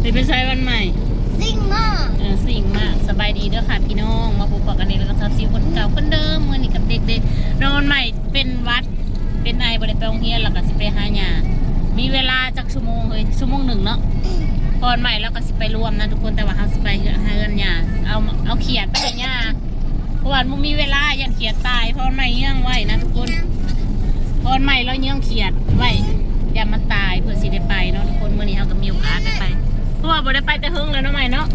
เดี๋ยวไปใช้วันใหม่ ซิ่งมากเออสิ่งมากสบายดีเด้อค่ะพี่น้อง มาพบกันในแล้วก็ทับซีคนเก่าคนเดิมมื่อนี้กับเด็กๆนอนใหม่เป็นวัด เป็นนายบริไปโรงเรียนแล้วก็สิไปหาหยามีเวลาจักชั่วโมงเลยชั่วโมงหนึ่งเนาะพอนใหม่แล้วก็สิไปรวมนะทุกคนแต่ว่าเขาสิไปหาเงินหยาเอาเอาเขียดไปให้หยาเพราะว่ามันมีเวลายันเขียดตายพอนใหม่เยื่องไว้นะทุกคนพอนใหม่แล้วเยื่องเขียดไว้อย่ามันตายเพื่อสิได้ไปเนาะทุกคนมื่อนี้เขาก็มีโอกาสได้ไป เพราะว่าบ่ได้ไปแต่เฮิงแล้วเนาะใหม่เนาะ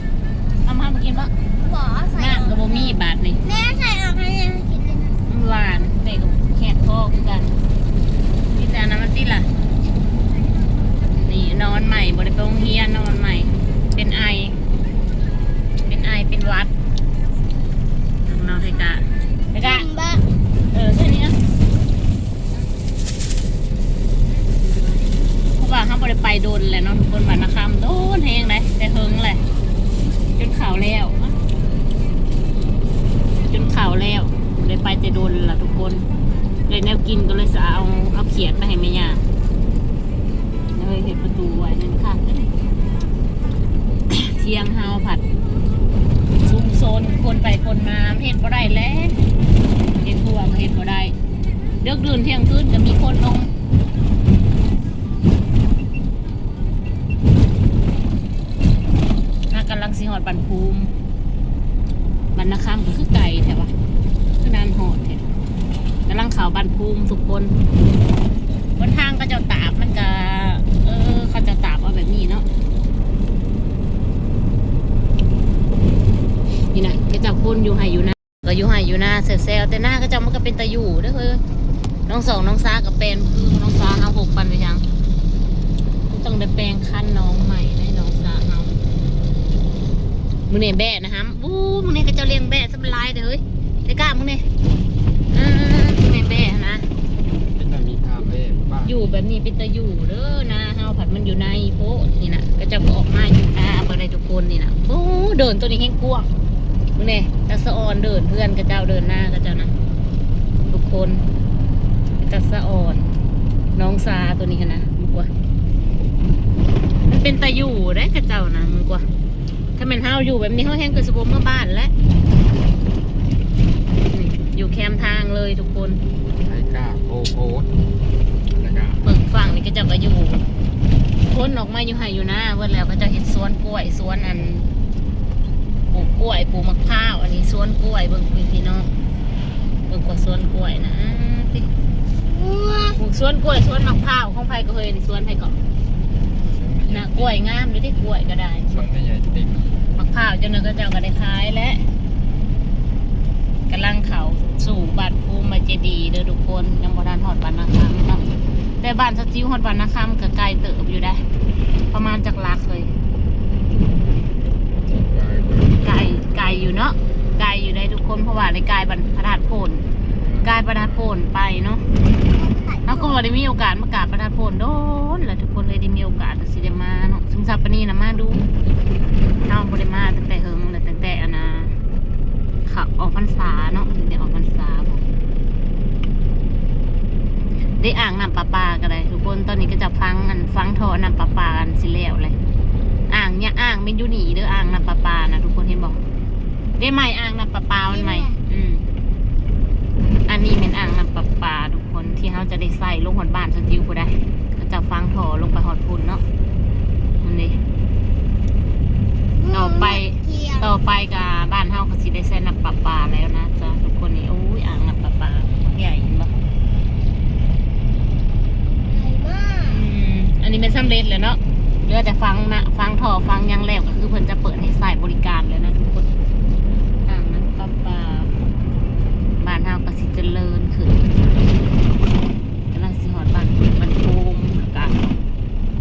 เอามามากินปะหวอใส่น้ำกับบ่มีบาทนี่แม่ใส่ออกให้ยังกินเลยนะมันหวานแม่กับแขกคอคือกันนี่แต่อันน้ำมันติล่ะ นี่นอนใหม่บ่ได้ไปโรงเรียนนอนใหม่ เป็นไอ เป็นไอเป็นหวัดน้องไทกะไทกะกินบ้าเออแค่นี้นะเพราะว่าเขาบ่ได้ไปโดนแหละเนาะทุกคนบ้านนาคำโดนแหงเลยแต่เฮิงแหละจนข่าวแล้ว จนข่าวแล้วเลยไปแต่โดนละทุกคนเลยแนวกินก็เลยจะเอาเอาเขียดไปให้แม่ย่าเลยเห็นประตูไว้นั่นค่ะ เที่ยงเฮาผัดซุ่มโซน คนมาเห็นบ่ได้แล้วเห็นพวกเห็นบ่ได้เลือกดื่นเที่ยงคืนก็มีคนลงถ้ากำลังสิหอดบันภูมิบรรณคำก็คือไก่แถวะคือนานหอดแถวกำลังข่าวบันภูมิทุกคนบนทางก็จะตากมันก็เออเขาจะตากเอาแบบนี้เนาะนี่ นะก็จะพ่นอยู่ให้อยู่หน้าก็อยู่ให้อยู่หน้าเซลล์แต่หน้าก็จะมันก็เป็นตะอยู่เด้อเฮ้ยน้องสองน้องซากับเป็นคือน้องซาเอาหกปันไปยังต้องได้แปลงคันน้องใหม่ให้น้องซาเอามึงเนี่ยแบะนะฮะบู๊มึงเนี่ยก็จะเลี้ยงแบะสบายเลยเฮ้ยได้กล้ามึงเนี่ยอ่ามึงเนี่ยแบะนะเป็นแต่มีภาพเอ้บ้านอยู่แบบนี้เป็นตะอยู่เด้อนะเฮาผัดมันอยู่ในโป๊ะนี่นะก็จะออกมาอยู่หน้าเบอร์ใดทุกคนนี่นะโอ้เดินตัวนี้แห้งกว้าง มึงเนี่ยตะสะออนเดินเพื่อนกับเจ้าเดินหน้ากับเจ้านะทุกคนตะสะออนน้องซาตัวนี้กันนะมึงกว่ามันเป็นตะอยู่ได้กับเจ้านะมึงกว่าถ้าเป็นเฮาอยู่แบบนี้เฮาแห้งเกิดสมบูรณ์เมื่อบ้านแล้วนี่อยู่แคมป์ทางเลยทุกคนไอ้ก้าโพโพสแล้วก็เปิดฝั่งนี่ก็เจะก็อยู่พ้นออกมาอยู่ไห่อยู่หน้าเมื่อแล้วก็เจะเห็นสวนกล้วยสวนอันป ลูกกล้วยปลูกมะพร้าวอันนี้สวนกล้วยเบิ่งพี่น้องเบิ่งกว่าสวนกล้วยนะติปลูกสวนกล้วยสวนมะพร้าวของไผก็เคยนี่สวนไผก็น่ะกล้วยงามอยู่ที่กล้วยก็ได้สวนไม่ใหญ่ติดมะพร้าวเจ้านื้อก็เจ้าก็ได้ขายและกำลังเขาสู่บัตรภูมิเจดีเด้อทุกคนยังบ่ทันฮอดบ้านนาคำเนาะแต่บ้านสจิวฮอดบ้านนาคำก็ไกลเติบอยู่ได้ ประมาณจักลักเลย ไกลไกลอยู่เนาะไกลอยู่ได้ทุกคนเพราะว่าในกายบรรพาตุโพนกายพระธาตุโพนไปเนาะแล้วก็บ่ได้มีโอกาสมากราบพระธาตุโพนโดนแล้วทุกคนเลยได้มีโอกาสสิได้มาเนาะซึมซับปนนี้นะมาดูเอาบ่ได้มาตั้งแต่เฮิงเลยตั้งแต่อนนะขับออกพรรษาเนาะถึงได้ออกพรรษาบ่ได้อ่างน้ำประปลาก็ได้ทุกคนตอนนี้ก็จะฟังอันฟังทอน้ำประปลากันสิแล้วเลย อ่างเนี่ยอ่างเป็นอยูนี่เด้ออ่างน้ำประปานะทุกคนเห็นบอกได้ไหมอ่างน้ำประปามันไหมอืมอันนี้เป็นอ่างน้ำประปาทุกคนที่เขาจะได้ใส่ลงหอดบ้านสติวผู้ได้ก็จะฟังถอลงไปหอดพุ่นเนาะมันนี่ต่อไปเที่ยวต่อไปกับบ้านเฮาก็สิได้ใส่น้ำประปาแล้วนะจ๊ะทุกคนนี่โอ้ยอ่างน้ำประปาใหญ่เห็นบ่ใหญ่มากอืมอันนี้เป็นสำเร็จแล้วเนาะ เหลือแต่ฟังนะฟังถอฟังยังแล้วก็คือเพิ่นจะเปิดให้ใส่บริการแล้วนะทุกคนอ่างน้ำประปาบ้านเฮาก็สิทธิ์เจริญขึ้นกำลังสิฮอดบ้านบ้านโพมแล้วก็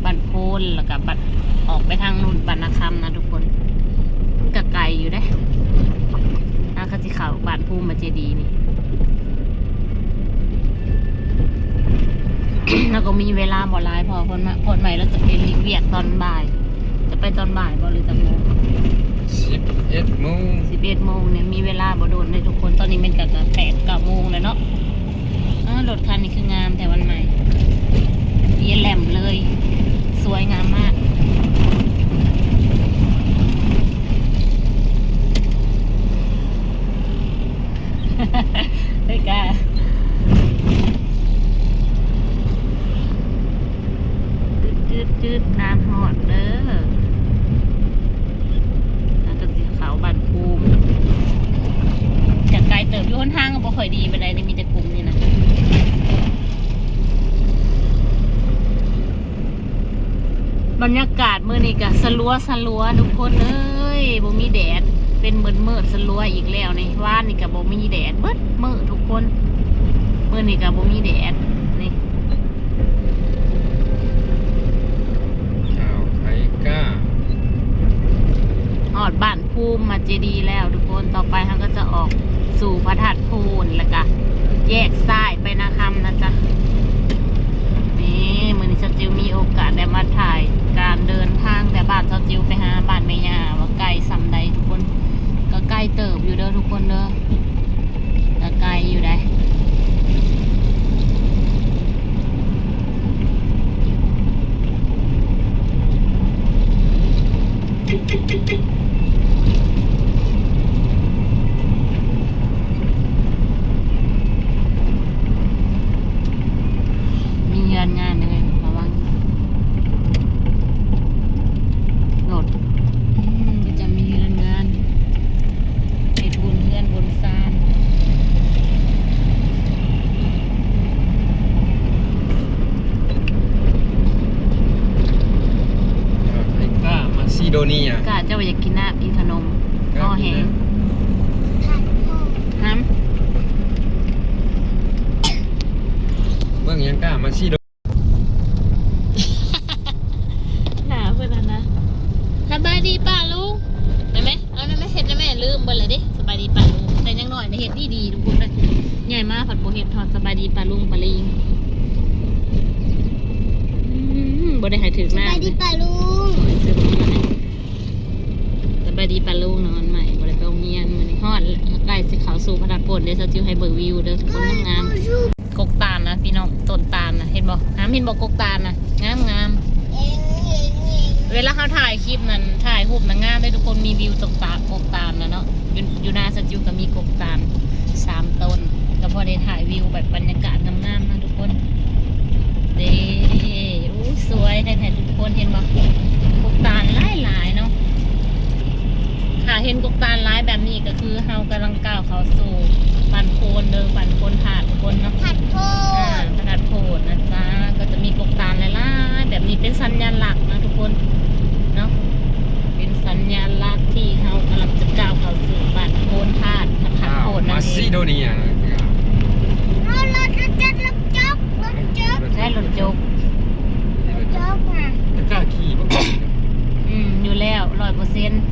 บ้านโพนแล้วก็บัดออกไปทางนู่นบ้านนาคำนะทุกคนมันก็ไกลอยู่เด้น่าก็สิเขาบ้านภูมิมาเจดีย์นี่ แล้วก็มีเวลาบ่หลายพอคนมาคนใหม่แล้วจะไปรีเวียกตอนบ่าย จะไปตอนบ่ายบ่หรือจะโมงสิบเอ็ดโมงสิบเอ็ดโมงเนี่ยมีเวลาบ่โดนเลยทุกคนตอนนี้เป็นกับแปดเก้าโมงแล้วเนาะอ้าวรถคันนี้คืองามแต่วันใหม่เยียแหลมเลย สวยงามมาก อยู่หนทางก็บ่ค่อยดีปานใดเลยมีแต่กลุ่มนี่นะบรรยากาศเมื่อนี้ก็สลัวสลัวทุกคนเอ้ยบ่มีแดดเป็นเมื่อเมื่อสลัวอีกแล้วในว่านนี่ก็บ่มีแดดเมืดมื่อทุกคนเมื่อนี้ก็บ่มีแดดนี่ข้าวไข่ก้าฮอดบ้าน ภูมิมาเจดีแล้วทุกคนต่อไปเราก็จะออกสู่พระธาตุพูนแล้วก็แยกซ้ายไปนาคำนะจ๊ะนี่มือนี้เจ้าจิวมีโอกาสได้มาถ่าย การเดินทางแต่บ้านเจ้าจิวไปหาบ้านแม่ย่าว่าไกลสำใดทุกคน ก็ใกล้เติบอยู่เด้อทุกคนเด้อก็ไกลอยู่ได้มีเงินงานเลยระวังโหลดอืมก็จะมีเงินงานเฮ็ดบุญเพื่อนบุญซาน อ้าวไทก้ามาซิ โดเนียกะเจ้าอยากกินน้ำกินขนมห่อแห้งทันพ่อห้ำเบื้องยังก้ามาซิโดหนาเพื่อนนะนะสบายดีป่าลุงได้ไหมเอาได้ไหมเห็ดได้ไหมลืมเบิดเลยดิสบายดีป่าลุงแต่ยังหน่อยนะเห็ดดีดีๆทุกคนเลยใหญ่มากผัดโบเห็ดทอดสบายดีป่าลุงป่าลิงอืมบ่ได้ใหายถึงสหน้าบายดีป่ะลุง ดีป่าลูกนอนใหม่บ่ได้ไปโรงเรียนมื้อนฮอดใกล้สิเข้าสู่พระธาตุพนเด้อเจ้าจิวให้เบอร์วิวเด้อทุกคนงามกกตาลนะพี่น้องต้นตาลนะเห็นบอกน้ำเห็นบอกกกตาลนะงามงามเวลาเขาถ่ายคลิปนั้นถ่ายรูปนะงามเลยทุกคนมีวิวตรงตากกตาลนะเนาะอยู่อยู่นาสจิวก็มีกกตาลสามต้นก็พอได้ถ่ายวิวแบบบรรยากาศงามๆนะทุกคนเด้อู้สวยแท้ๆทุกคนเห็นบอกกกตาลหลายหลายๆเนาะค่ะเห็นกกตาลหลายแบบนี้ก็คือเฮากำลังก้าวเข้าสู่ปันโคนเดิมปันโคนถาดทุกคนเนาะ ผัดโพ อ่า ด ขนาดโผล่นะจ๊ะ ก็จะมีกกตาลหลายๆแบบนี้เป็นสัญลักษณ์นะทุกคน เนาะ เป็นสัญลักษณ์ที่เรากำลังจะก้าวเข้าสู่บ้านโพนธาตุพระธาตุ อ้าว โพน มา นั่นเอ ซิ ง โดเนียรถรถรถจัดรถจ๊อกรถจ๊อกใช่รถจกรถจ๊อกอะจะกล้าขี่บ้างไหมอืมอยู่แล้วร้อยเปอร์เซ็นต์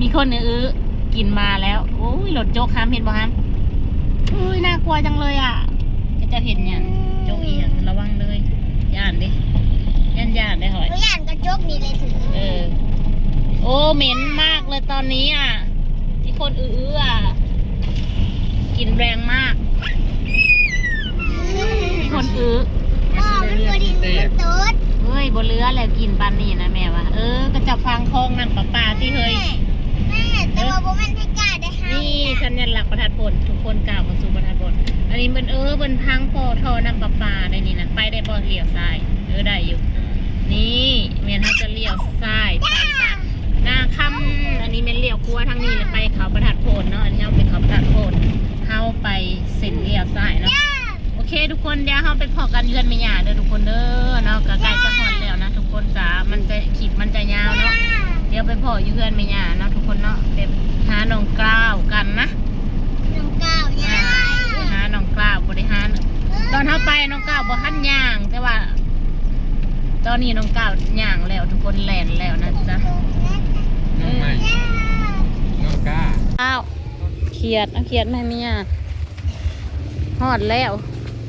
มีคนอื้อๆกินมาแล้วโอ้ยรถจกห้ามเห็นบ่ห้ามอุ้ยน่ากลัวจังเลยอะก็จะเห็นอย่างจกเอียงระวังเลยย่านดิย่านย่านได้หอยหนูย่านกระจกนี่เลยถือเออ โอ้เหม็นมากเลยตอนนี้อะ ที่คนอื้อๆอะ กลินแรงมากที่คนอื้อมาพ่อซิโดมันเนียบริที่สุทเตะธิ์ตูดเฮ้ยบนเรือแล้วกินปานนี่นะแม่วะเออ ก็จะฟังคลองน้ำประปาที่เฮ้ยแม่แม่แต่ว่าโบแม่นให้กล้าได้ห้านี่สัญลักษณ์ประทัดผลทุกคนกล่าวมาสู่ประทัดผลอันนี้มันเออมันพังปอทอน้ำประปาได้นี่นะไปได้บ่เลี้ยวซ้าย เออได้อยู่ นี่เมียนเขาจะเลี้ยวซ้ายไปบ้านหน้าคำอันนี้เมียนเลี้ยวครัวทางนี้เลยไปเขาประทัด ทุกคนเดี๋ยวเราไปพอกันเยือนไม่ยาเด้อทุกคนเด้อเนาะก็ใกล้จะหอนแล้วนะทุกคนจ้ามันจะขีดมันจะยาวเนาะเดี๋ยวไปพออยู่เยือนไม่ยาเนาะทุกคนเนาะเดี๋ยวหาน้องกล้าวกันนะน้องก้าวย่าอ่าหาน้องกล้าวบริหารตอนเข้าไปน้องก้าวบ่ทันย่างแต่ว่า ตอนนี้น้องก้าวย่างแล้วทุกคนแล่นแล้วนะจ๊ะน้องใหม่น้องก้าอ้าวเขียดเอาเขียดแม่เมียฮอดแล้ว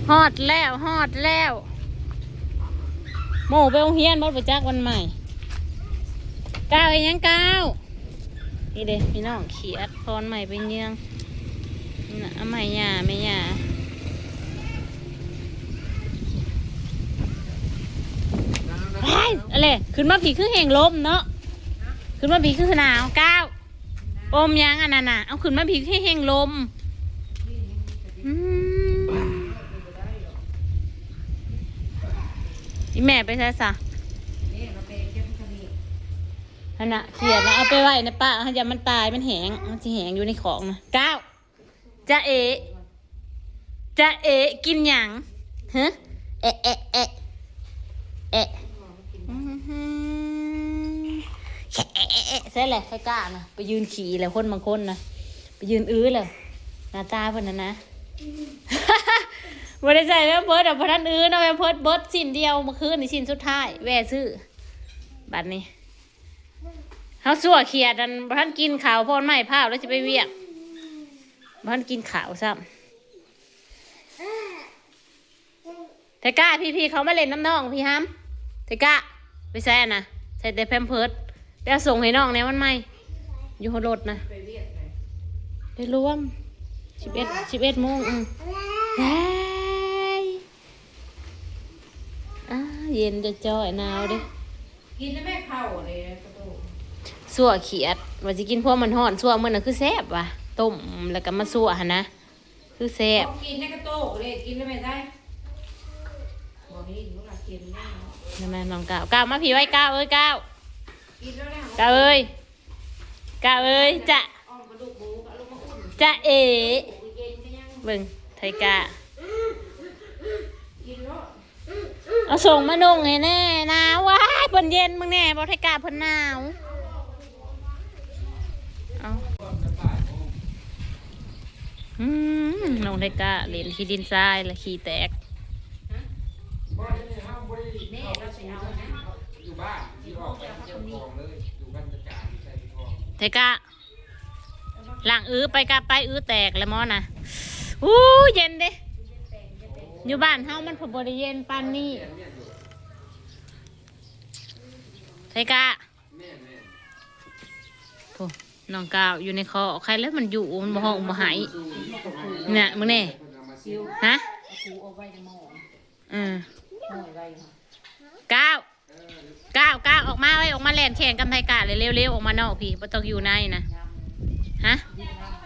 ฮอดแล้วฮอดแล้ว โมไปโรงเรียนบ่ไปจักวันใหม่ก้าวยังก้าวนี่เด้พี่น้องเขียดพรใหม่ไปเยืองนี่นะเอาใหม่ยาไม่ยาเฮ้ยอะไรขึ้นมาผีคือแห่งลมเนาะขึ้นมาผีคือหนาวก้าวอมยังอันนั้นน่ะเอาขึ้นมาผีให้แห้งลมอืม อีแม่ไปใช่สะอันน่ะเขียดนะเอาไปไว้ในป่าอย่ามันตายมันแหงมันจะแหงอยู่ในของนะเก้าจะเอะจะเอะกินหยังฮะเอะเอะเอะเอะเอ๊ะใช่แหละใช่กล้านะไปยืนขี่แหละคนบางคนนะไปยืนอื้อเลยหน้าตาเพิ่นนะนะ บริษัทแม่เพิร์ดอะพท่านอื้อเนาะแม่เพิร์ดเบิร์ดสิ้นเดียวเมื่อคืนนี่สิ้นสุดท้ายแหว่ซื้อบัดนี้เขาสั่วเขียดอันบ่ท่านกินข่าวพอนไม่ผ้าวแล้วจะไปเวียกบ่ท่านกินข่าวซ้ำเทก้าพี่พี่เขามาเล่นน้ำน้องพี่ฮัมเทก้าไปแซ่นะใส่แต่แพมเพิร์ดไปส่งให้น้องเนี่ยมันไม่อยู่หัวรถนะไปรวมสิบเอ็ดสิบเอ็ดโมงอืม เฮ้ยอ่า เย็นจะจ่อยหนาวเดิกินแล้วแม่เข้าเลยประตูสั่วเขียดว่าจะกินพวกมันห่อนสั่วมันน่ะคือแซ่บว่ะต้มแล้วก็มาสั่วหั่นนะคือแซ่บกินในกระโตกเลยกินแล้วไม่ได้บอกนี่ลูกหลานกินแน่นั่นน่ะน้องก้าวก้าวมาพี่ไว้ก้าวเอ้ยก้าวกินแล้วนะก้าวเอ้ยก้าวเอ้ยจะอ้อมกระดูกหมูกับลูกมะอุ่นจะเอ๋เย็นก็ยังเบิ่งไทยกา กินแล้ว เอาส่งมานุ่งให้แน่นาวว้ายเพิ่นเย็นมึงแน่บ่ไทยกาพนหนาวเอาอืมน้องไทยกาเล่นขี้ดินทรายและขี้แตกไทกไปเที่ยกานจัดการใส่ที่ทองไทกะหลังอื้อไปกะไปอื้อแตกแล้วมอนะอู้เย็นเด้ อยู่บ้านเฮามันผบได้เย็นปานนี้ไทกะแม่แม่โถน้องกาวอยู่ในคอใครแล้วมันอยู่มันบ่ห้องบ่หายเนี่ยมึงแน่เพิ่นเอามาซิวฮะกูเอาไว้ในหม้อกาวก้าวก้าวออกมาไว้ออกมาแล่นแข่งกับไทกะเลยเร็วๆออกมานอกพี่บ่ต้องอยู่ในนะฮะ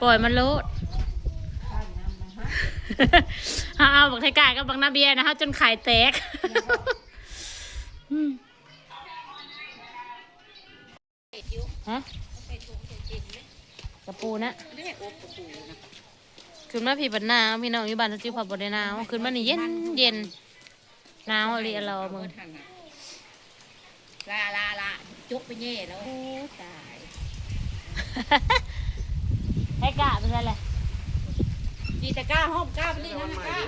ปล่อยมันโลด เอาเอาบักไทยกายกับบักนาเบียร์นะคะจนไข่แตกอืมฮะกระปูนะขึ้นมาพี่บันหนาวพี่น้องอยู่บ้านสจิวพอบไดหนาวขึ้นมานี่เย็นเย็นหนาวอะไรเรามึงลาลาลาจุกไปเย่แล้วโอ้ตาย ให้กะเป็นไร ดีแต่กล้าห้อมกล้าไปเลยนะกล้า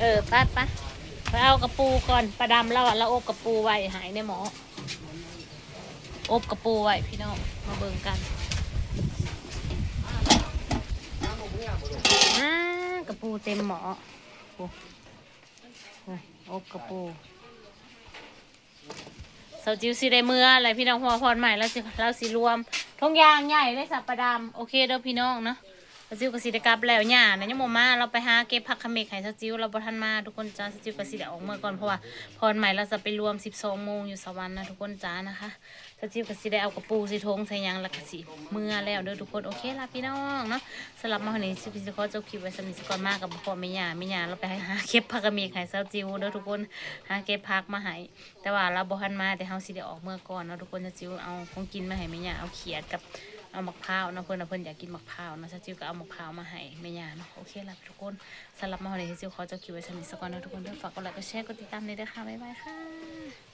เออปัดปะไปเอากระปูก่อนประดำเราอะเราอบกระปูไว้หายในหมอ อบกระปูไว้พี่น้องมาเบิ่งกันอ่ากระปูเต็มหมอโอ้โอ้อบกระปูเสาจิวสิได้เมื่ออะไรพี่น้องพอพรใหม่แล้วสิเราสิรวม ทงยางใหญ่ได้สับประดำโอเคเด้อพี่น้องเนาะสจิวกับสิได้กลับแล้วเนี่ยนยังโมมาเราไปหาเก็บผักขมิกให้สจิวเราบทันมาทุกคนจ้าสจิวกับสิได้ออกเมื่อก่อนเพราะว่าพรใหม่เราจะไปรวม 12โมงอยู่สวรรค์นะทุกคนจ้านะคะ สจิวกับสิได้เอากระปูสิทงใส่หยังแล้วก็สิเมื่อแล้วเด้อทุกคนโอเคล่ะพี่น้องเนาะสำหรับมาวันนี้สิพี่สิขอจบคลิปไว้สำหรับก่อนมากกับพ่อแม่ย่าแม่ย่าเราไปหาเก็บผักขะเมกให้สจิวเด้อทุกคนหาเก็บผักมาให้แต่ว่าเราบ่ทันมาแต่เฮาสิได้ออกเมื่อก่อนเนาะทุกคนสจิวเอาของกินมาให้แม่ย่าเอาเขียดกับเอามะพร้าวเนาะเพื่อนเพื่อนอยากกินมะพร้าวเนาะซาจิวก็เอามะพร้าวมาให้แม่ยาเนาะโอเคละทุกคนสำหรับมาวันนี้ซาจิวขอจบคลิปไว้สำหรับนิทสกอนเนาะทุกคนด้วยฝากกดไลค์กดแชร์กดติดตามเลยด้วยค่ะบ๊ายบายค่ะ